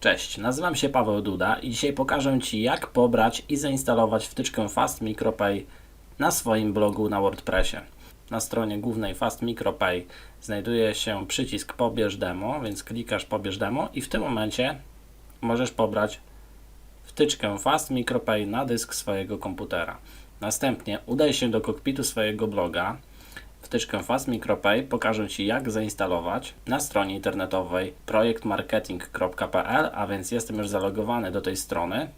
Cześć, nazywam się Paweł Duda i dzisiaj pokażę Ci jak pobrać i zainstalować wtyczkę Fast MicroPay na swoim blogu na WordPressie. Na stronie głównej Fast MicroPay znajduje się przycisk pobierz demo, więc klikasz pobierz demo i w tym momencie możesz pobrać wtyczkę Fast MicroPay na dysk swojego komputera. Następnie udaj się do kokpitu swojego bloga, wtyczkę Fast MicroPay pokażę Ci jak zainstalować na stronie internetowej projektmarketing.pl, a więc jestem już zalogowany do tej strony,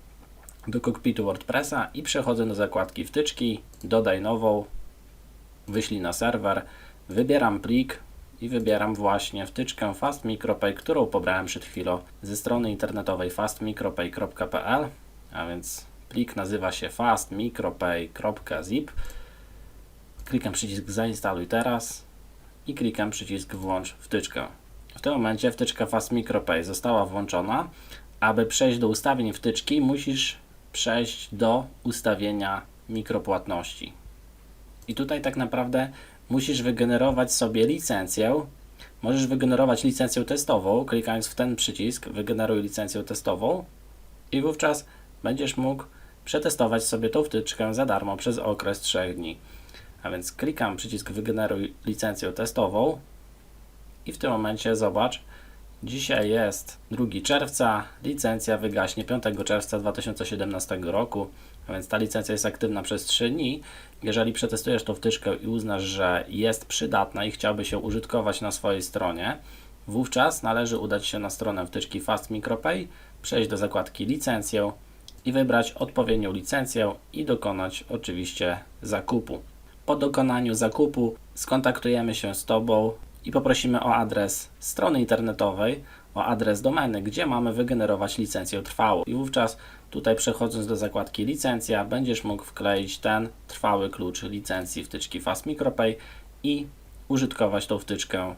do kokpitu WordPressa i przechodzę do zakładki wtyczki, dodaj nową, wyślij na serwer, wybieram plik i wybieram właśnie wtyczkę Fast MicroPay, którą pobrałem przed chwilą ze strony internetowej fastmicropay.pl, a więc plik nazywa się fastmicropay.zip. Klikam przycisk zainstaluj teraz i klikam przycisk włącz wtyczkę. W tym momencie wtyczka Fast MicroPay została włączona. Aby przejść do ustawień wtyczki, musisz przejść do ustawienia mikropłatności. I tutaj tak naprawdę musisz wygenerować sobie licencję. Możesz wygenerować licencję testową, klikając w ten przycisk wygeneruj licencję testową i wówczas będziesz mógł przetestować sobie tą wtyczkę za darmo przez okres 3 dni. A więc klikam przycisk wygeneruj licencję testową i w tym momencie zobacz, dzisiaj jest 2 czerwca, licencja wygaśnie 5 czerwca 2017 roku, a więc ta licencja jest aktywna przez 3 dni. Jeżeli przetestujesz tą wtyczkę i uznasz, że jest przydatna i chciałbyś się użytkować na swojej stronie, wówczas należy udać się na stronę wtyczki Fast MicroPay, przejść do zakładki licencję i wybrać odpowiednią licencję i dokonać oczywiście zakupu. Po dokonaniu zakupu skontaktujemy się z Tobą i poprosimy o adres strony internetowej, o adres domeny, gdzie mamy wygenerować licencję trwałą. I wówczas tutaj przechodząc do zakładki licencja, będziesz mógł wkleić ten trwały klucz licencji wtyczki Fast MicroPay i użytkować tą wtyczkę